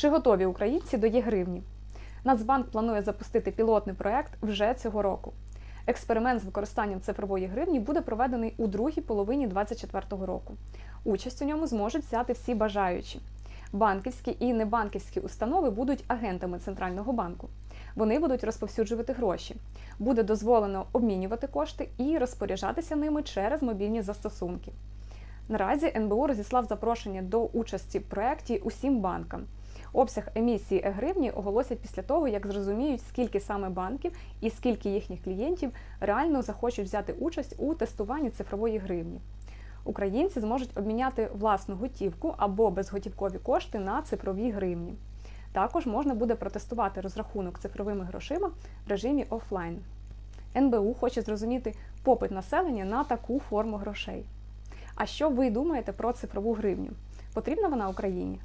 Чи готові українці до є-гривні? Нацбанк планує запустити пілотний проект вже цього року. Експеримент з використанням цифрової гривні буде проведений у другій половині 2024 року. Участь у ньому зможуть взяти всі бажаючі. Банківські і небанківські установи будуть агентами центрального банку. Вони будуть розповсюджувати гроші. Буде дозволено обмінювати кошти і розпоряджатися ними через мобільні застосунки. Наразі НБУ розіслав запрошення до участі в проєкті усім банкам. Обсяг емісії е-гривні оголосять після того, як зрозуміють, скільки саме банків і скільки їхніх клієнтів реально захочуть взяти участь у тестуванні цифрової гривні. Українці зможуть обміняти власну готівку або безготівкові кошти на цифрові гривні. Також можна буде протестувати розрахунок цифровими грошима в режимі офлайн. НБУ хоче зрозуміти попит населення на таку форму грошей. А що ви думаєте про цифрову гривню? Потрібна вона Україні?